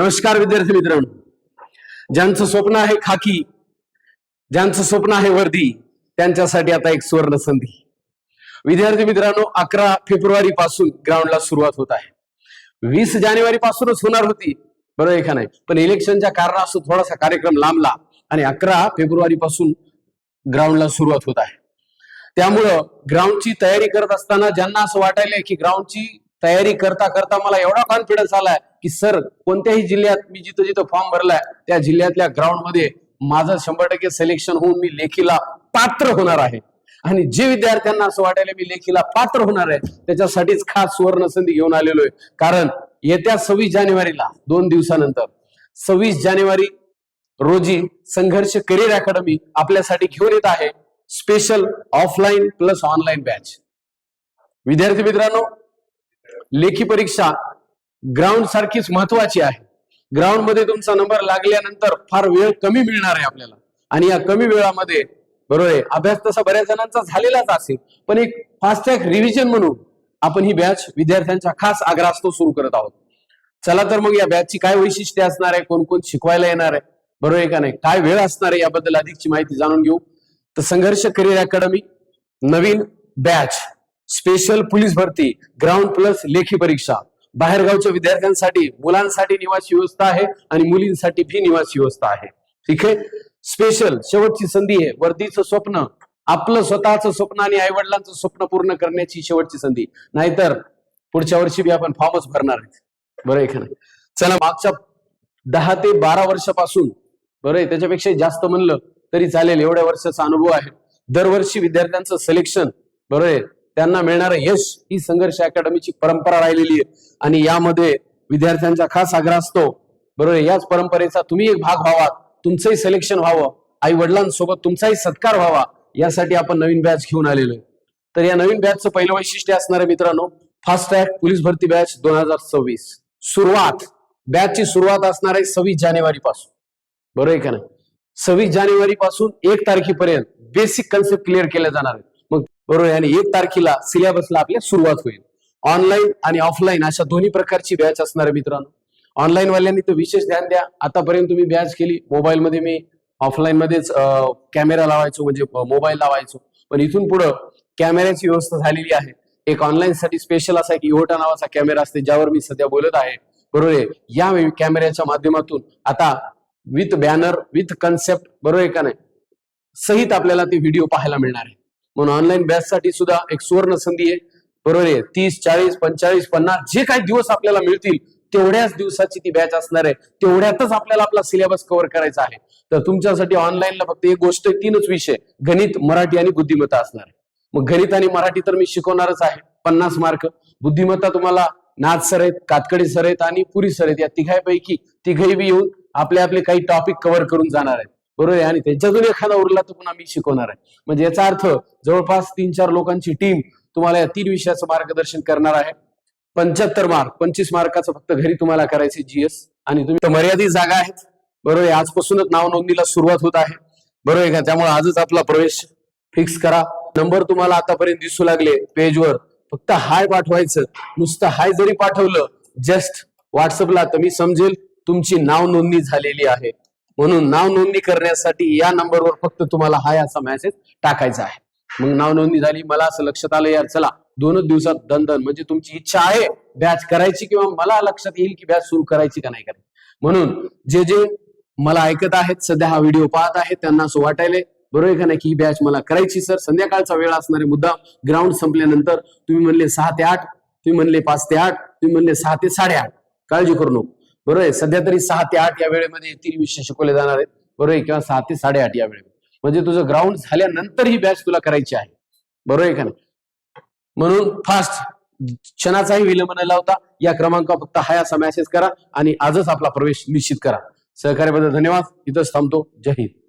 नमस्कार विद्यार्थी मित्रांनो. ज्यांचं स्वप्न आहे खाकी ज्यांचं स्वप्न आहे वर्दी त्यांच्यासाठी आता एक सुवर्ण संधी. विद्यार्थी मित्रांनो अकरा फेब्रुवारी पासून ग्राउंडला सुरुवात होत आहे. वीस जानेवारी पासूनच होणार होती बरोबर आहे का नाही? पण इलेक्शनच्या कारणास्तव थोडासा कार्यक्रम लांबला आणि अकरा फेब्रुवारी पासून ग्राउंडला सुरुवात होत आहे. त्यामुळं ग्राउंडची तयारी करत असताना ज्यांना असं वाटायलंय की ग्राउंडची तयारी करता करता मला एवढा कॉन्फिडन्स आलाय की सर कोणत्याही जिल्ह्यात मी जिथं जिथं फॉर्म भरलाय त्या जिल्ह्यातल्या ग्राउंडमध्ये माझं शंभर टक्के सिलेक्शन होऊन मी लेखीला पात्र होणार आहे. आणि जे विद्यार्थ्यांना असं वाटायला मी लेखीला पात्र होणार आहे त्याच्यासाठीच खास सुवर्ण संधी घेऊन आलेलो आहे. कारण येत्या सव्वीस जानेवारीला दोन दिवसानंतर सव्वीस जानेवारी रोजी संघर्ष करिअर अकॅडमी आपल्यासाठी घेऊन येत आहे. Special offline plus online batch विद्यार्थी मित्रांनो लेखी परीक्षा ग्राउंड सारखीच महत्वाची आहे. ग्राउंडमध्ये तुमचा नंबर लागल्यानंतर फार वेळ कमी मिळणार आहे आपल्याला. आणि या कमी वेळामध्ये बरोबर आहे अभ्यास तसा बऱ्याच जणांचा झालेलाच असेल. पण एक फास्ट ट्रॅक रिव्हिजन म्हणून आपण ही बॅच विद्यार्थ्यांच्या खास आग्रहास्तव सुरू करत आहोत. चला तर मग या बॅचची काय वैशिष्ट्ये असणार आहे कोण कोण शिकवायला येणार आहे बरोबर आहे का नाही? काय वेळ असणार आहे याबद्दल अधिकची माहिती जाणून घेऊ. तर संघर्ष करिअर अकॅडमी नवीन बॅच स्पेशल पोलीस भरती ग्राउंड प्लस लेखी परीक्षा. बाहेरगावच्या विद्यार्थ्यांसाठी मुलांसाठी निवासी व्यवस्था आहे आणि मुलींसाठी भी निवासी व्यवस्था आहे. ठीक आहे? स्पेशल शेवटची संधी आहे. वर्दीचं स्वप्न आपलं स्वतःचं स्वप्न आणि आईवडिलांचं स्वप्न पूर्ण करण्याची शेवटची संधी. नाहीतर पुढच्या वर्षी बी आपण फॉर्मच भरणार आहेत. बरं आहे का नाही? चला मागच्या दहा ते बारा वर्षापासून बरं आहे त्याच्यापेक्षा जास्त म्हणलं तरी चालेल. एवढ्या वर्षाचा अनुभव आहे. दरवर्षी विद्यार्थ्यांचं सिलेक्शन बरोबर आहे त्यांना मिळणारं यश ही संघर्ष अकॅडमीची परंपरा राहिलेली आहे. आणि यामध्ये विद्यार्थ्यांचा खास आग्रह असतो. बरोबर आहे? याच परंपरेचा तुम्ही एक भाग व्हावा. तुमचंही सिलेक्शन व्हावं. आई वडिलांसोबत तुमचाही सत्कार व्हावा. यासाठी आपण नवीन बॅच घेऊन आलेलो आहे. तर या नवीन बॅचचं पहिलं वैशिष्ट्य असणार आहे मित्रांनो फास्ट ट्रॅक पोलीस भरती बॅच दोन हजार सव्वीस. सुरुवात. बॅचची सुरुवात असणार आहे सव्वीस जानेवारी पासून. बरोबर आहे का नाही? सव्वीस जानेवारी पासून एक तारखेपर्यंत बेसिक कन्सेप्ट क्लिअर केल्या जाणार आहेत. बरोबर आणि एक तारखेला सिलेबसला आपल्या सुरुवात होईल. ऑनलाईन आणि ऑफलाईन अशा दोन्ही प्रकारची बॅच असणार आहे मित्रांनो. ऑनलाईन वाल्यांनी तर विशेष ध्यान द्या. आतापर्यंत तुम्ही बॅच केली. मोबाईल मध्ये मी ऑफलाईन मध्येच कॅमेरा लावायचो म्हणजे मोबाईल लावायचो. पण इथून पुढं कॅमेऱ्याची व्यवस्था झालेली आहे. एक ऑनलाईन साठी स्पेशल असा एक इव्होटा नावाचा कॅमेरा असते ज्यावर मी सध्या बोलत आहे. बरोबर आहे? या कॅमेऱ्याच्या माध्यमातून आता विथ बॅनर विथ कन्सेप्ट बरोबर आहे का नाही? सहित आपल्याला ते व्हिडिओ पाहायला मिळणार आहे. म्हणून ऑनलाईन बॅच साठी सुद्धा एक सुवर्ण संधी आहे. बरोबर आहे? तीस चाळीस पंचाळीस पन्नास जे काही दिवस आपल्याला मिळतील तेवढ्याच दिवसाची ती बॅच असणार आहे. तेवढ्यातच आपल्याला आपला सिलेबस कव्हर करायचा आहे. तर तुमच्यासाठी ऑनलाईनला फक्त एक गोष्ट तीनच विषय. गणित मराठी आणि बुद्धिमत्ता असणार आहे. मग गणित आणि मराठी तर मी शिकवणारच आहे. पन्नास मार्क बुद्धिमत्ता तुम्हाला नाथ सर आहेत कातकडे सर आहेत आणि पुरी सर आहेत. या तिघांपैकी तिघही बी येऊन आपले आपले काही टॉपिक कव्हर करून जाणार आहेत. बरोबर आहे? आणि त्याच्यातून एखादा उरला तर पुन्हा मी शिकवणार आहे. म्हणजे याचा अर्थ जवळपास तीन चार लोकांची टीम तुम्हाला या तीन विषयाचं मार्गदर्शन करणार आहे. पंच्याहत्तर मार्क पंचवीस मार्काचं फक्त घरी तुम्हाला करायचे जीएस आणि तुम्ही मर्यादित जागा आहेत. बरोबर आहे? आजपासूनच नाव नोंदणीला सुरुवात होत आहे. बरोबर आहे का? त्यामुळे आजच आपला प्रवेश फिक्स करा. नंबर तुम्हाला आतापर्यंत दिसू लागले पेजवर फक्त हाय पाठवायचं. नुसतं हाय जरी पाठवलं जस्ट व्हॉट्सअपला तर मी समजेल तुमची नाव नोंदणी झालेली आहे. म्हणून नाव नोंदणी करण्यासाठी या नंबरवर फक्त तुम्हाला हाय असा मेसेज टाकायचा आहे. मग नाव नोंदणी झाली मला असं लक्षात आलं यार चला दोनच दिवसात दन म्हणजे तुमची इच्छा आहे बॅच करायची किंवा मला लक्षात येईल की बॅच सुरू करायची का नाही करायची म्हणून जे जे मला ऐकत आहेत सध्या हा व्हिडिओ पाहत आहेत त्यांना असं वाटायले बरोबर आहे का नाही की ही बॅच मला करायची सर संध्याकाळचा वेळ असणारे मुद्दा ग्राउंड संपल्यानंतर तुम्ही म्हणले सहा ते आठ तुम्ही म्हणले पाच ते आठ तुम्ही म्हणले सहा ते साडेआठ. काळजी करू नको. बरोबर आहे? सध्या तरी सहा ते आठ या वेळेमध्ये तीन विषय शिकवले जाणार आहेत. बरोबर आहे? किंवा सहा ते साडेआठ या वेळेमध्ये. म्हणजे तुझं ग्राउंड झाल्यानंतर ही बॅच तुला करायची आहे. बरोबर आहे का नाही? म्हणून फास्ट क्षणाचाही विलंब न लावता या क्रमांक फक्त हाय असा मेसेज करा आणि आजच आपला प्रवेश निश्चित करा. सहकार्याबद्दल धन्यवाद. इथंच थांबतो. जय हिंद.